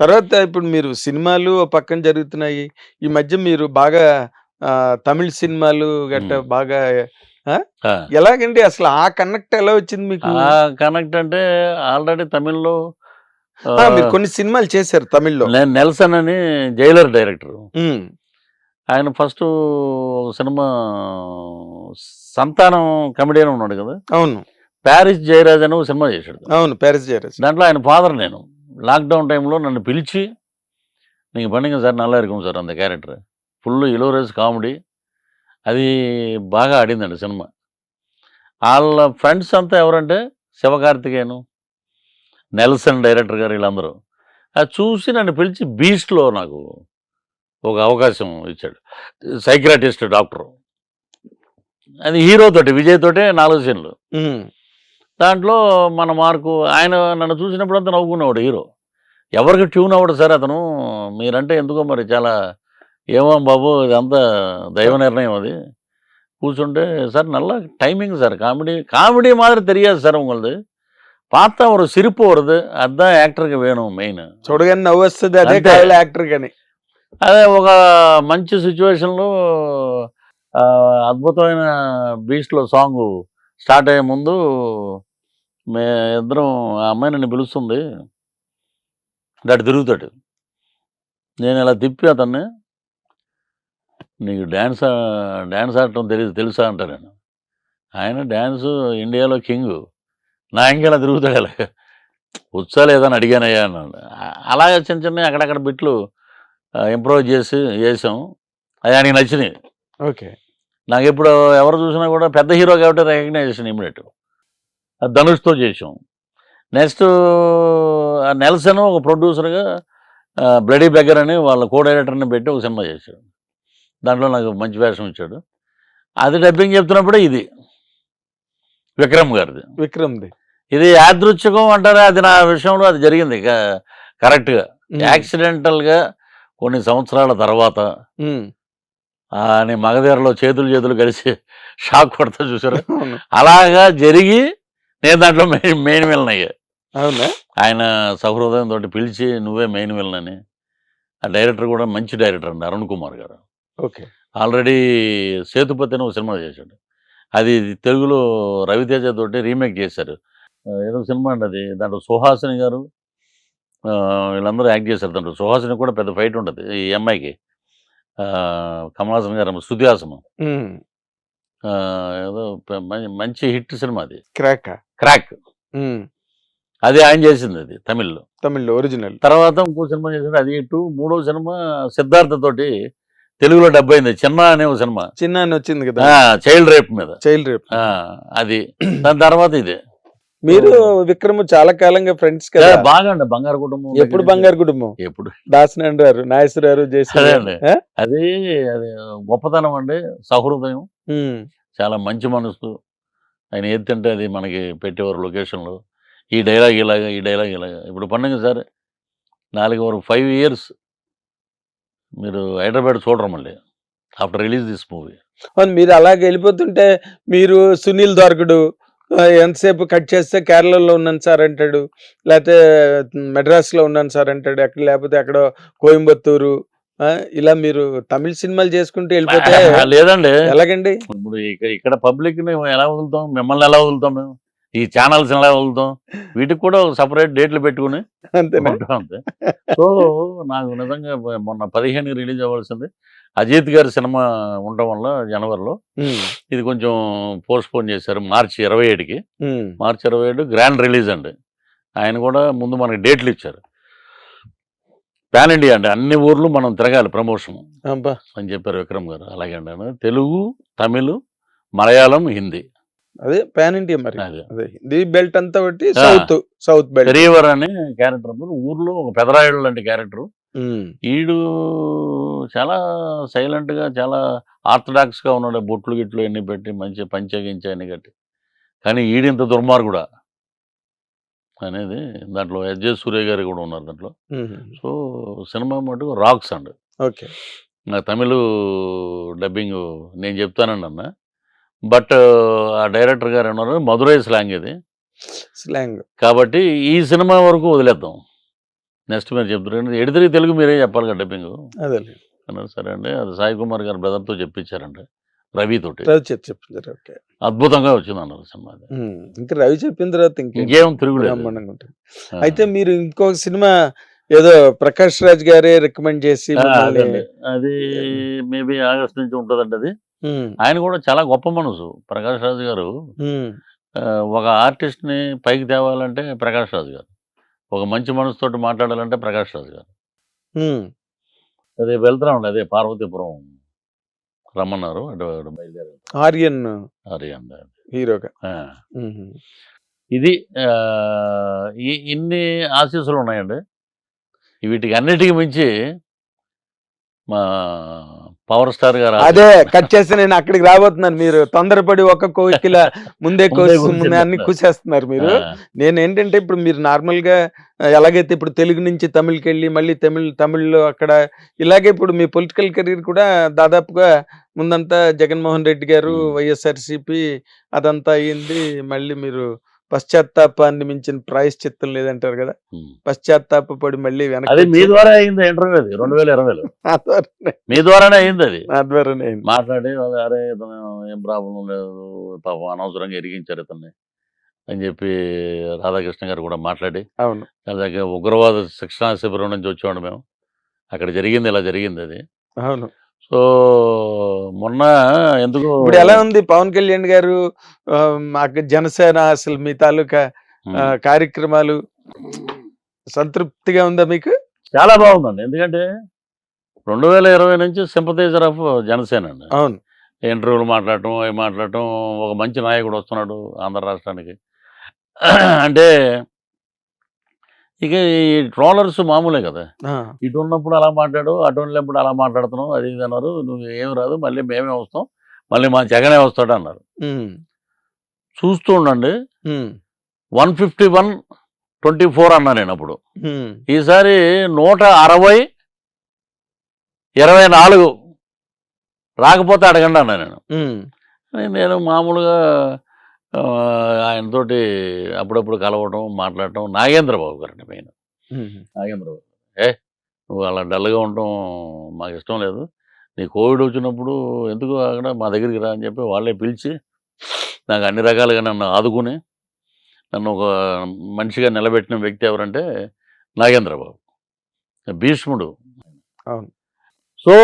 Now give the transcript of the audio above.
తర్వాత ఇప్పుడు మీరు సినిమాలు ఓ పక్కన జరుగుతున్నాయి. ఈ మధ్య మీరు బాగా ఆహ్, తమిళ్ సినిమాలు గట్ట. బాగా ఆ? ఆ! ఎలాగండి అసలు ఆ కనెక్ట్ ఎలా వచ్చింది మీకు? ఆ కనెక్ట్ అంటే ఆల్రెడీ తమిళ్‌లో ఆ! మీరు కొన్ని సినిమాలు చేశారు తమిళ్‌లో. నె నెల్సన్ అని జైలర్ డైరెక్టర్. ఆయన ఫస్టు సినిమా సంతానం కమెడియన్ ఉన్నాడు కదా! అవును. 'ప్యారిస్ జయరాజ్' అని ఒక సినిమా చేశాడు. అవును. ప్యారిస్ జయరాజ్. దాంట్లో ఆయన ఫాదర్ నేను. లాక్‌డౌన్ టైంలో నన్ను పిలిచి "நீங்க பண்ணுங்க சார் நல்லா இருக்கும் సార్ அந்த క్యారెక్టర్. Full హిలోరియస్ comedy. అది బాగా ఆడిందండి సినిమా. ఆళ్ళ ఫ్రెండ్స్ అంతా ఎవరంటే శివకార్తికేయను, నెల్సన్ డైరెక్టర్ గారు వీళ్ళందరూ. అది చూసి నన్ను పిలిచి 'బీస్ట్‌లో' నాకు ఒక అవకాశం ఇచ్చాడు. Psychiatrist doctor. అది హీరో తోటి విజయ్ తోటే 4 సీన్‌లు. దాంట్లో మన మార్కు ఆయన నన్ను చూసినప్పుడు అంతా నవ్వుకునేవాడు హీరో. ఎవరికి ట్యూన్ అవ్వడు సార్ అతను. మీరంటే ఎందుకో మరి చాలా ఏమో బాబు ఇదంతా దైవ నిర్ణయం అది. కూర్చుంటే సార్ నల్ల టైమింగ్ సార్ కామెడీ కామెడీ మాదిరి తెలియదు సార్ உங்களுது పాత ஒரு சிரிப்பு வருது அதுதான் యాక్టర్కి వేణం మెయిన్. చూడగానే నవ్వు అదే అంటే- కావాలి యాక్టర్ కానీ అదే ఒక మంచి సిచ్యువేషన్లో అద్భుతమైన బీచ్లో సాంగ్ స్టార్ట్ అయ్యే ముందు మే ఇద్దరం ఆ అమ్మాయి నన్ను పిలుస్తుంది. దాటి తిరుగుతాడు. నేను ఇలా తిప్పి అతన్ని "నీకు డ్యాన్స్ డ్యాన్స్ ఆడటం తెలీదు తెలుసా?" అంటా నేను. ఆయన డ్యాన్స్ ఇండియాలో కింగ్ నా ఇంకెలా ఇలా తిరుగుతాడు ఇలా వచ్చా లేదని అడిగానయ్యా అన్నాడు. అలాగే చిన్న చిన్న అక్కడక్కడ బిట్లు ఇంప్రూవ్ చేసి చేసాం. అది ఆయనకి నచ్చినాయి ఓకే. నాకెప్పుడు ఎవరు చూసినా కూడా పెద్ద హీరో కాబట్టి రికగ్నైజేషన్ ఇమ్మీడియేట్. అది ధనుష్‌తో చేసాం. నెక్స్టు నెల్సన్ ఒక ప్రొడ్యూసర్‌గా 'బ్లడీ బెగ్గర్' అని వాళ్ళ కో డైరెక్టర్‌ని పెట్టి ఒక సినిమా చేశాడు. దాంట్లో నాకు మంచి వేషం ఇచ్చాడు. అది డబ్బింగ్ చెప్తున్నప్పుడే ఇది. విక్రమ్ గారిది. విక్రమ్‌ది. ఇది యాదృచ్ఛికం అంటారా అది నా విషయంలో అది జరిగింది. కరెక్ట్‌గా. యాక్సిడెంటల్‌గా కొన్ని సంవత్సరాల తర్వాత అని మగధీరలో చేతులు చేతులు కలిసి షాక్ కొడతా చూసారా? అలాగా జరిగి నేను దాంట్లో మెయిన్ మెయిన్ విలన్ అయ్యా. అవునా? ఆయన సహృదయంతోటి పిలిచి నువ్వే మెయిన్ విలన్ అని. ఆ డైరెక్టర్ కూడా మంచి డైరెక్టర్ అండి అరుణ్ కుమార్ గారు. ఓకే. ఆల్రెడీ 'సేతుపతి' అని ఒక సినిమా చేశాడు. అది తెలుగులో రవితేజ తోటి రీమేక్ చేశారు. ఏదో సినిమా అండి అది. దాంట్లో సుహాసిని గారు వీళ్ళందరూ యాక్ట్ చేశారు దాంట్లో. సుహాసినికి కూడా పెద్ద ఫైట్ ఉంటది ఈ అమ్మాయికి. ఆహ్, కమల్ హాసన్ గారు. ఆహ్, ఏదో మంచి హిట్ సినిమా అది. క్రాకా? 'క్రాక్'. అది ఆయన చేసింది అది తమిళ్‌లో. తమిళ్‌లో ఒరిజినల్. తర్వాత ఇంకో సినిమా చేశాడు అది హిట్టు. మూడో సినిమా సిద్ధార్థ తోటి తెలుగులో డబ్ అయింది. 'చిన్న' అనే ఒక సినిమా. చిన్న అని వచ్చింది కదా! చైల్డ్ రేప్ మీద. Child rape. ఆ! అది. దాని తర్వాత ఇదే. మీరు విక్రమ్ చాలా కాలంగా ఫ్రెండ్స్ కదా! బాగా అండి బంగారు కుటుంబం ఎప్పుడు బంగారు కుటుంబం? ఎప్పుడు దాసనారాయణ గారు, అదే గారు. అది అది గొప్పతనం అండి. సహృదయం. చాలా మంచి మనసు. ఆయన ఏది తింటే అది మనకి పెట్టేవారు లొకేషన్‌లో. ఈ డైలాగ్ ఇలాగ, ఈ డైలాగ్ ఇలాగ. ఇప్పుడు పండుగ సార్ నాలుగు వరకు 5 ఇయర్స్ మీరు హైదరాబాద్ చూడరు మళ్ళీ. After release this movie. మీరు అలాగ వెళ్ళిపోతుంటే మీరు సునీల్ దొరకడు. ఎంతసేపు కట్ చేస్తే కేరళలో ఉన్నాను సార్ అంటాడు. లేతే మెడ్రాస్‌లో ఉన్నాను సార్ అంటాడు. ఎక్కడ లేకపోతే ఎక్కడో కోయంబత్తూరు. ఇలా మీరు తమిళ్ సినిమాలు చేసుకుంటూ వెళ్ళిపోతే లేదండి. ఎలాగండి? ఇప్పుడు ఇక ఇక్కడ పబ్లిక్‌ని ఎలా వదులుతాం? మిమ్మల్ని ఎలా వదులుతాం మేము? ఈ ఛానల్స్‌ని ఎలా వదులుతాం? వీటికి కూడా సెపరేట్ డేట్లు పెట్టుకొని అంతే. సో, నాకు నిజంగా మొన్న 15కి రిలీజ్ అవ్వాల్సింది. అజిత్ గారి సినిమా ఉండడం వల్ల జనవరిలో. ఇది కొంచెం పోస్ట్‌పోన్ చేశారు. మార్చి 27కి. హ్మ్. మార్చి 27 గ్రాండ్ రిలీజ్ అండి. ఆయన కూడా ముందు మనకి డేట్లు ఇచ్చారు. పాన్ ఇండియా అండి. అన్ని ఊర్లు మనం తిరగాలి ప్రమోషన్! అని చెప్పారు విక్రమ్ గారు. అలాగే అండి. తెలుగు, తమిళ్, మలయాళం, హిందీ. అదే పాన్ ఇండియా మరి. అదే. హిందీ బెల్ట్ అంతా ఆ! South, south belt. అనే క్యారెక్టర్ ఊర్లో ఒక పెదరాయుడు లాంటి క్యారెక్టర్. ఈడు చాలా సైలెంట్‌గా చాలా ఆర్థడాక్స్‌గా ఉన్నాడు. బొట్లు గిట్లు అన్నీ పెట్టి మంచి పంచె గించె అన్నీ కట్టి. కానీ ఈడింత దుర్మార్గుడా? అనేది దాంట్లో ఎస్.జె. సూర్య గారు కూడా ఉన్నారు దాంట్లో. సో, సినిమా మటుకు రాక్స్ అండి. ఓకే. నా తమిళు డబ్బింగ్ నేను చెప్తానండి అన్న. బట్ ఆ డైరెక్టర్ గారు అన్నారు మధురై స్లాంగ్ ఇది. స్లాంగ్. కాబట్టి ఈ సినిమా వరకు వదిలేద్దాం. నెక్స్ట్ మీరు చెప్తారు ఎడితిరిగి తెలుగు మీరే చెప్పాలి కదా డబ్బింగ్ అదే అన్నారు సరే అండి అది సాయి కుమార్ గారు బ్రదర్తో చెప్పించారండి రవి తోటి. ఓకే. అద్భుతంగా వచ్చింది అన్నారు సినిమా ఇంకా రవి చెప్పిన తర్వాత ఇంకేం తిరుగులేదు. అయితే మీరు ఇంకొక సినిమా ఏదో ప్రకాష్ రాజ్ గారే రికమెండ్ చేసి. అది మేబీ ఆగస్ట్ నుంచి ఉంటుందండి అది. ఆయన కూడా చాలా గొప్ప మనసు ప్రకాష్ రాజు గారు. ఒక ఆర్టిస్ట్ని పైకి తేవాలంటే ప్రకాష్ రాజు గారు. ఒక మంచి మనసుతోటి మాట్లాడాలంటే ప్రకాష్ రాజు గారు. అదే వెళ్తున్నామండి అదే పార్వతీపురం రమ్మన్నారు బయలుదేరి ఆర్యన్ అండి హీరోగా. ఇది ఇన్ని ఆశీస్సులు ఉన్నాయండి. వీటికి అన్నిటికీ మించి మా పవర్ స్టార్ గారు అదే కట్ చేసి నేను అక్కడికి రాబోతున్నాను మీరు తొందరపడి ఒక కోకిల ముందే కోసి కూర్చుని ముందే అన్ని చెప్తారు. కూసేస్తున్నారు మీరు నేను ఏంటంటే ఇప్పుడు మీరు నార్మల్గా ఎలాగైతే ఇప్పుడు తెలుగు నుంచి తమిళ్కి వెళ్ళి మళ్ళీ తమిళ్ తమిళ్ళో అక్కడ ఇలాగే ఇప్పుడు మీ పొలిటికల్ కెరీర్ కూడా దాదాపుగా ముందంతా జగన్మోహన్ రెడ్డి గారు. వైఎస్ఆర్సిపి అదంతా అయ్యింది మళ్ళీ మీరు పశ్చాత్తాపాన్ని మించిన ప్రాయశ్చిత్తం లేదంటారు కదా. ఉమ్. పశ్చాత్తాప పడి మళ్ళీ వెనక్కి అది మీ ద్వారా అయింది ఇంటర్వ్యూ అది రెండు వేల ఇరవైలో. మీ ద్వారానే అయింది అది. నా ద్వారానే అయింది. మాట్లాడి "అదే, అరే ఇతను ఏం ప్రాబ్లం లేదు పాపం అనవసరంగా ఎరిగించారు ఇతన్ని అని చెప్పి రాధాకృష్ణ గారు కూడా మాట్లాడి అవును. అలాగే ఉగ్రవాద శిక్షణా శిబిరం నుంచి వచ్చేవాడు మేము. అక్కడ జరిగింది ఇలా జరిగింది అది. అవును. సో మొన్న ఎందుకు ఇప్పుడు ఎలా ఉంది పవన్ కళ్యాణ్ గారు జనసేన అసలు మీ తాలూకా కార్యక్రమాలు సంతృప్తిగా ఉందా మీకు? చాలా బాగుందండి. ఎందుకంటే రెండు వేల ఇరవై నుంచి సింపతైజర్ ఆఫ్ జనసేన అండి. అవును. ఇంటర్వ్యూలు మాట్లాడటం అవి మాట్లాడటం ఒక మంచి నాయకుడు వస్తున్నాడు ఆంధ్ర రాష్ట్రానికి. అంటే ఇక ఈ ట్రోలర్స్ మామూలే కదా. ఇటు ఉన్నప్పుడు అలా మాట్లాడు అటు ఉన్నప్పుడు అలా మాట్లాడుతున్నావు అది ఇది అన్నారు. నువ్వు ఏం రాదు మళ్ళీ మేమే వస్తాం మళ్ళీ మా జగనే వస్తాడు అన్నారు. చూస్తూ ఉండండి. One fifty one twenty four అన్నా నేను అప్పుడు. ఈసారి నూట అరవై ఇరవై నాలుగు. రాకపోతే అడగండి అన్నా నేను. నేను మామూలుగా ఆయనతోటి అప్పుడప్పుడు కలవటం మాట్లాడటం నాగేంద్రబాబు గారండి మెయిన్. నాగేంద్రబాబు ఏ నువ్వు అలా డల్గా ఉండటం మాకు ఇష్టం లేదు. నీ కోవిడ్ వచ్చినప్పుడు ఎందుకు అక్కడ మా దగ్గరికి రా అని చెప్పి వాళ్ళే పిలిచి నాకు అన్ని రకాలుగా నన్ను ఆదుకుని నన్ను ఒక మనిషిగా నిలబెట్టిన వ్యక్తి ఎవరంటే నాగేంద్రబాబు. భీష్ముడు. అవును.